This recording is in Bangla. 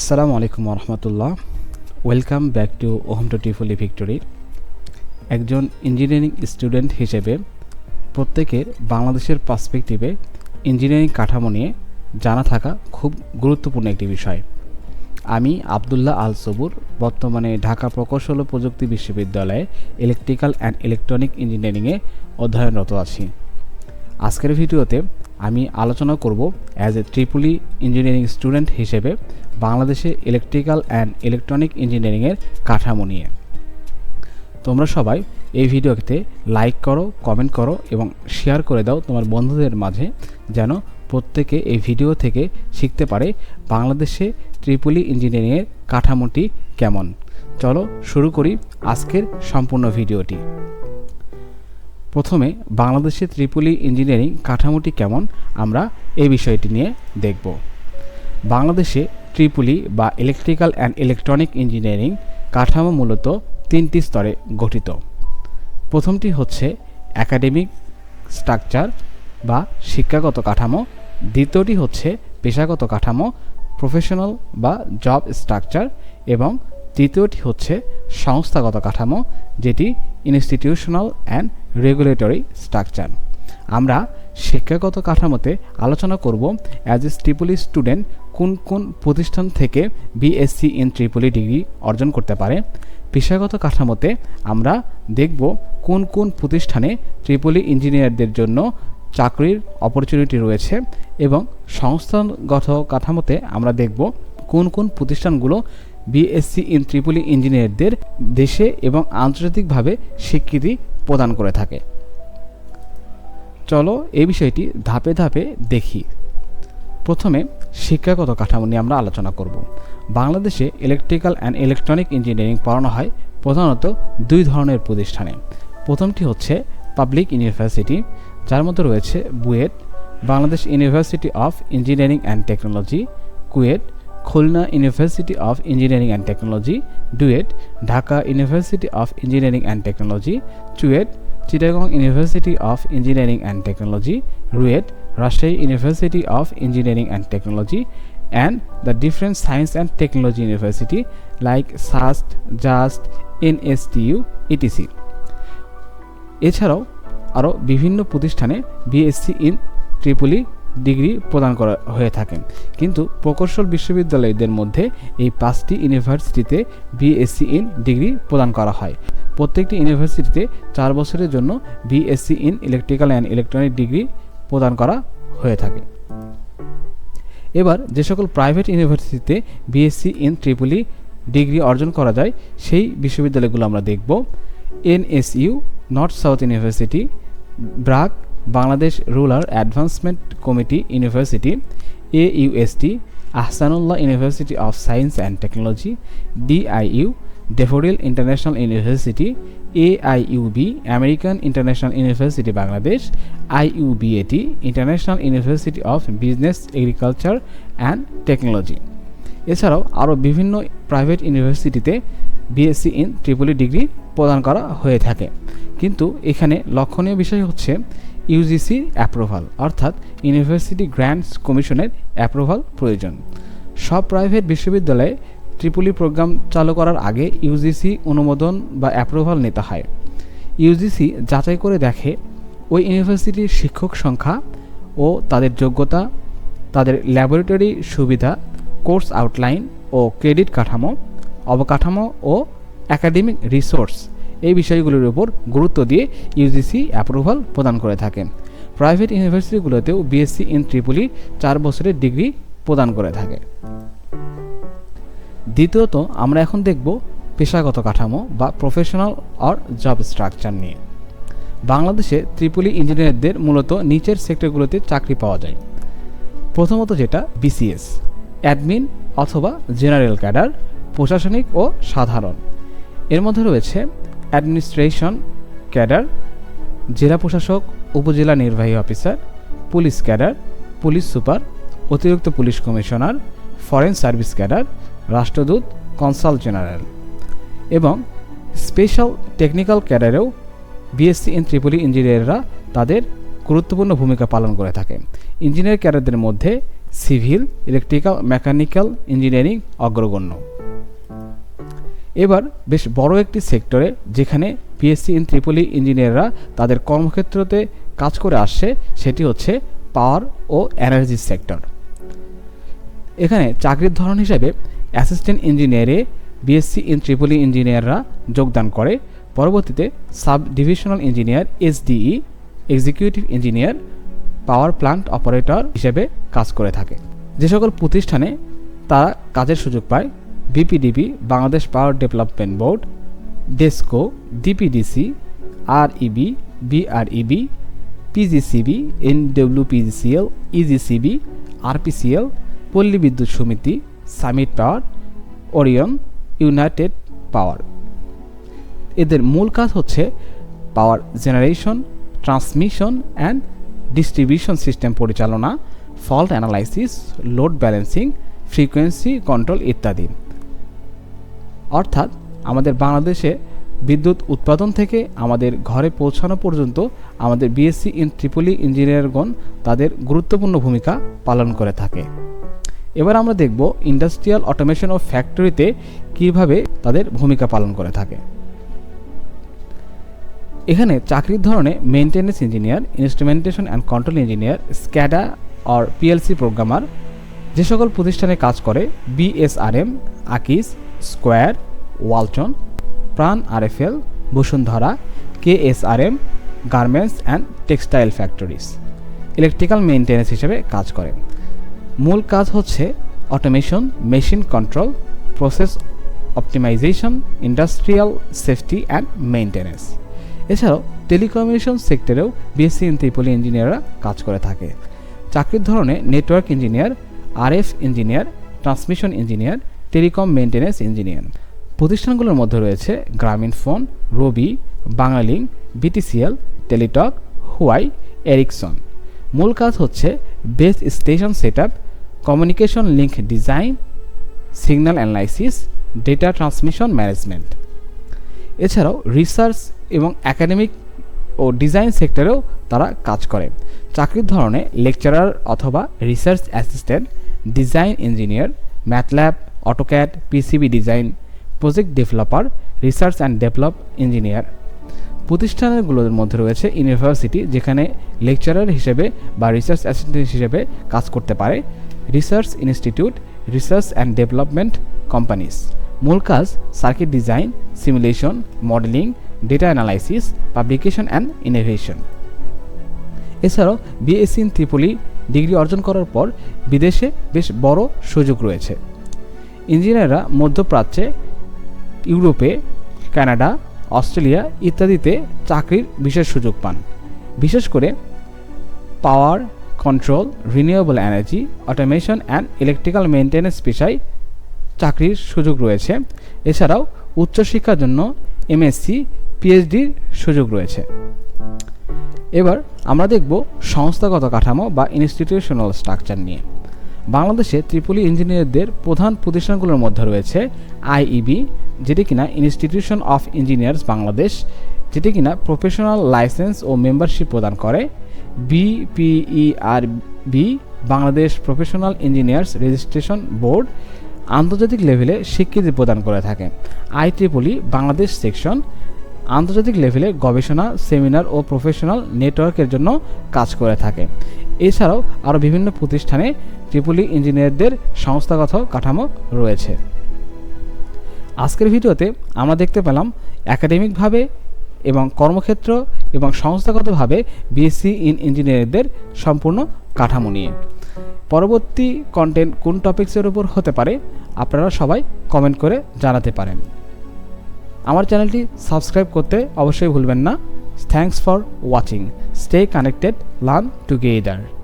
আসসালামু আলাইকুম রহমতুল্লাহ welcome back to ohm to triple E victory একজন ইঞ্জিনিয়ারিং স্টুডেন্ট হিসেবে প্রত্যেকের বাংলাদেশের পার্সপেক্টিভে ইঞ্জিনিয়ারিং কাঠামো নিয়ে জানা থাকা খুব গুরুত্বপূর্ণ একটি বিষয়। আমি আবদুল্লাহ আল সবুর, বর্তমানে ঢাকা প্রকৌশল ও প্রযুক্তি বিশ্ববিদ্যালয়ে ইলেকট্রিক্যাল অ্যান্ড ইলেকট্রনিক ইঞ্জিনিয়ারিংয়ে অধ্যয়নরত আছি। আজকের ভিডিওতে আমি আলোচনা করব as a triple E engineering student হিসেবে বাংলাদেশে ইলেকট্রিক্যাল অ্যান্ড ইলেকট্রনিক ইঞ্জিনিয়ারিংয়ের কাঠামো নিয়ে। তোমরা সবাই এই ভিডিওতে লাইক করো কমেন্ট করো এবং শেয়ার করে দাও তোমার বন্ধুদের মাঝে যেন প্রত্যেকে এই ভিডিও থেকে শিখতে পারে বাংলাদেশে ট্রিপুলি ইঞ্জিনিয়ারিংয়ের কাঠামোটি কেমন। চলো শুরু করি আজকের সম্পূর্ণ ভিডিওটি। প্রথমে বাংলাদেশে ত্রিপুলি ইঞ্জিনিয়ারিং কাঠামোটি কেমন আমরা এই বিষয়টি নিয়ে দেখব। বাংলাদেশে ট্রিপুলি বা ইলেকট্রিক্যাল অ্যান্ড ইলেকট্রনিক ইঞ্জিনিয়ারিং কাঠামো মূলত তিনটি স্তরে গঠিত। প্রথমটি হচ্ছে একাডেমিক স্ট্রাকচার বা শিক্ষাগত কাঠামো। দ্বিতীয়টি হচ্ছে পেশাগত কাঠামো প্রফেশনাল বা জব স্ট্রাকচার এবং তৃতীয়টি হচ্ছে সংস্থাগত কাঠামো, যেটি ইনস্টিটিউশনাল অ্যান্ড রেগুলেটরি স্ট্রাকচার আমরা শিক্ষাগত কাঠামোতে আলোচনা করব অ্যাজ এ ট্রিপলি স্টুডেন্ট কোন কোন প্রতিষ্ঠান থেকে বিএসসি ইন ট্রিপলি ডিগ্রি অর্জন করতে পারে। পেশাগত কাঠামোতে আমরা দেখব কোন কোন প্রতিষ্ঠানে ট্রিপলি ইঞ্জিনিয়ারদের জন্য চাকরির অপরচুনিটি রয়েছে এবং সংস্থাগত কাঠামোতে আমরা দেখব কোন কোন প্রতিষ্ঠানগুলো বিএসসি ইন ত্রিপুলি ইঞ্জিনিয়ারদের দেশে এবং আন্তর্জাতিকভাবে স্বীকৃতি প্রদান করে থাকে। চলো এই বিষয়টি ধাপে ধাপে দেখি। প্রথমে শিক্ষাগত কাঠামো নিয়ে আমরা আলোচনা করব। বাংলাদেশে ইলেকট্রিক্যাল অ্যান্ড ইলেকট্রনিক ইঞ্জিনিয়ারিং পড়ানো হয় প্রধানত দুই ধরনের প্রতিষ্ঠানে। প্রথমটি হচ্ছে পাবলিক ইউনিভার্সিটি যার মধ্যে রয়েছে BUET, Bangladesh university of engineering and technology KUET Khulna university of engineering and technology DUET Dhaka university of engineering and technology CUET Chittagong university of engineering and technology RUET Rajshahi university of engineering and technology and the different science and technology university like SUST JUST NSTU ETC এছাড়াও আরও বিভিন্ন প্রতিষ্ঠানে বিএসসি ইন ট্রিপলি ডিগ্রি প্রদান করা হয়ে থাকেন। কিন্তু প্রকৌশল বিশ্ববিদ্যালয়দের মধ্যে এই পাঁচটি ইউনিভার্সিটিতে বিএসসি ইন ডিগ্রি প্রদান করা হয়। প্রত্যেকটি ইউনিভার্সিটিতে চার বছরের জন্য BSc in electrical and electronic degree প্রদান করা হয়ে থাকে। এবার যে সকল প্রাইভেট ইউনিভার্সিটিতে বিএসসি ইন ট্রিপলি ডিগ্রি অর্জন করা যায়, সেই বিশ্ববিদ্যালয়গুলো আমরা দেখব। NSU, north south university, BRAC Bangladesh rural advancement committee university A AUST Ahsanullah university of science and technology DIU Daffodil international university AIUB American international university Bangladesh I IUBAT international university of business agriculture and technology এছাড়াও আরও বিভিন্ন প্রাইভেট ইউনিভার্সিটিতে বিএসসি ইন ট্রিপলি ডিগ্রি প্রদান করা হয়ে থাকে। কিন্তু এখানে লক্ষণীয় বিষয় হচ্ছে ইউজিসি অ্যাপ্রুভাল অর্থাৎ ইউনিভার্সিটি গ্র্যান্টস কমিশনের অ্যাপ্রুভাল প্রয়োজন। সব প্রাইভেট বিশ্ববিদ্যালয়ে ট্রিপলি প্রোগ্রাম চালু করার আগে ইউজিসি অনুমোদন বা অ্যাপ্রুভাল নিতে হয়। ইউজিসি যাচাই করে দেখে ওই ইউনিভার্সিটির শিক্ষক সংখ্যা ও তাদের যোগ্যতা, তাদের ল্যাবরেটরি সুবিধা কোর্স আউটলাইন ও ক্রেডিট কাঠামো, অবকাঠামো ও একাডেমিক রিসোর্স এই বিষয়গুলির উপর গুরুত্ব দিয়ে ইউজিসি অ্যাপ্রুভাল প্রদান করে থাকেন প্রাইভেট ইউনিভার্সিটিগুলোতেও বিএসসি ইন ট্রিপুলি চার বছরের ডিগ্রি প্রদান করে থাকে। দ্বিতীয়ত, আমরা এখন দেখব পেশাগত কাঠামো বা প্রফেশনাল অর জব স্ট্রাকচার নিয়ে। বাংলাদেশে ত্রিপুলি ইঞ্জিনিয়ারদের মূলত নিচের সেক্টরগুলোতে চাকরি পাওয়া যায়। প্রথমত যেটা বিসিএস অ্যাডমিন অথবা জেনারেল ক্যাডার প্রশাসনিক ও সাধারণ। এর মধ্যে রয়েছে অ্যাডমিনিস্ট্রেশন ক্যাডার, জেলা প্রশাসক, উপজেলা নির্বাহী officer, police cadre, police super, অতিরিক্ত police commissioner, foreign service cadre, রাষ্ট্রদূত, কনসাল জেনারেল এবং স্পেশাল টেকনিক্যাল ক্যাডারেও বিএসসি ইন ত্রিপুলি ইঞ্জিনিয়াররা তাদের গুরুত্বপূর্ণ ভূমিকা পালন করে থাকে। ইঞ্জিনিয়ার ক্যাডারদের মধ্যে সিভিল, ইলেকট্রিক্যাল, মেকানিক্যাল, ইঞ্জিনিয়ারিং অগ্রগণ্য। এবার বেশ বড় একটি সেক্টরে যেখানে পিএসসি ইন ত্রিপলি ইঞ্জিনিয়াররা তাদের কর্মক্ষেত্রতে কাজ করে আসছে, সেটি হচ্ছে পাওয়ার ও এনার্জি সেক্টর এখানে চাকরির ধরন হিসেবে অ্যাসিস্ট্যান্ট ইঞ্জিনিয়ারে বিএসসি ইন ট্রিপলি ইঞ্জিনিয়াররা যোগদান করে, পরবর্তীতে sub divisional engineer SDE executive engineer power plant operator হিসেবে কাজ করে থাকে। যে সকল প্রতিষ্ঠানে তারা কাজের সুযোগ পায় BPDB Bangladesh power development board DESCO DPDC REB BREB PGCB NWPGCL EGCB RPCL পল্লী বিদ্যুৎ সমিতি Summit power Orion United power এদের মূল কাজ হচ্ছে power generation transmission and distribution system পরিচালনা fault analysis load balancing frequency control ইত্যাদি। অর্থাৎ আমাদের বাংলাদেশে বিদ্যুৎ উৎপাদন থেকে আমাদের ঘরে পৌঁছানো পর্যন্ত আমাদের বিএসসি ইন ট্রিপলি ইঞ্জিনিয়ারগণ তাদের গুরুত্বপূর্ণ ভূমিকা পালন করে থাকে। এবার আমরা দেখব ইন্ডাস্ট্রিয়াল অটোমেশন ও ফ্যাক্টরিতে কীভাবে তাদের ভূমিকা পালন করে থাকে। এখানে চাকরির ধরনে maintenance engineer instrumentation and control engineer SCADA or PLC programmer যে সকল প্রতিষ্ঠানে কাজ করে বিএসআরএম আকিস Square, Walton, PRAN RFL, Bashundhara, KSRM, garments and textile factories. Electrical maintenance হিসেবে কাজ করে। মূল কাজ হচ্ছে automation, machine control, process optimization, industrial safety and maintenance এছাড়াও টেলিকমিউনিকেশন সেক্টরেও বিএসসি ইন ত্রিপলি ইঞ্জিনিয়াররা কাজ করে থাকে। চাকরির ধরনে network engineer, RF engineer, transmission engineer telecom maintenance engineer. প্রতিষ্ঠানগুলোর মধ্যে রয়েছে Grameen phone, Robi Banglalink BTCL, Teletalk, Huawei, Ericsson. মূল কাজ হচ্ছে base station set up communication link design, signal analysis, data transmission management. এছাড়াও রিসার্চ এবং একাডেমিক ও ডিজাইন সেক্টরেও তারা কাজ করে। চাকরির ধরনে লেকচারার অথবা research assistant, design engineer MATLAB AutoCAD PCB design project developer research and develop engineer প্রতিষ্ঠানগুলোর মধ্যে রয়েছে ইউনিভার্সিটি, যেখানে লেকচারার হিসেবে বা রিসার্চ অ্যাসিস্ট্যান্ট হিসেবে কাজ করতে পারে। Research institute research and development companies মূল কাজ circuit design simulation modeling data analysis publication and innovation এছাড়াও বিএসসি ত্রিপলি ডিগ্রি অর্জন করার পর বিদেশে বেশ বড় সুযোগ রয়েছে। ইঞ্জিনিয়াররা মধ্যপ্রাচ্যে, ইউরোপে, কানাডা, অস্ট্রেলিয়া ইত্যাদিতে চাকরির বিশেষ সুযোগ পান। বিশেষ করে power control, renewable energy, automation and electrical maintenance পেশায় চাকরির সুযোগ রয়েছে। এছাড়াও উচ্চশিক্ষার জন্য এমএসসি, পিএইচডির সুযোগ রয়েছে। এবার আমরা দেখব সংস্থাগত কাঠামো বা ইনস্টিটিউশনাল স্ট্রাকচার নিয়ে। বাংলাদেশে ত্রিপলি ইঞ্জিনিয়ারদের প্রধান প্রতিষ্ঠানগুলোর মধ্যে রয়েছে আইইবি যেটি কিনা ইনস্টিটিউশন অফ ইঞ্জিনিয়ার্স বাংলাদেশ যেটি কিনা প্রফেশনাল লাইসেন্স ও মেম্বারশিপ প্রদান করে। BPERB Bangladesh professional engineers registration board আন্তর্জাতিক লেভেলে স্বীকৃতি প্রদান করে থাকে। আইট্রিপলি বাংলাদেশ সেকশন আন্তর্জাতিক লেভেলে গবেষণা, সেমিনার ও প্রফেশনাল নেটওয়ার্কের জন্য কাজ করে থাকে। এছাড়াও আরও বিভিন্ন প্রতিষ্ঠানে ত্রিপুলি ইঞ্জিনিয়ারদের সংস্থাগত কাঠামো রয়েছে। আজকের ভিডিওতে আমরা দেখতে পেলাম একাডেমিকভাবে এবং কর্মক্ষেত্র এবং সংস্থাগতভাবে বিএসসি ইন ইঞ্জিনিয়ারদের সম্পূর্ণ কাঠামো নিয়ে। পরবর্তী কন্টেন্ট কোন টপিক্সের উপর হতে পারে, আপনারা সবাই কমেন্ট করে জানাতে পারেন। আমার চ্যানেলটি সাবস্ক্রাইব করতে অবশ্যই ভুলবেন না। Thanks for watching stay connected learn together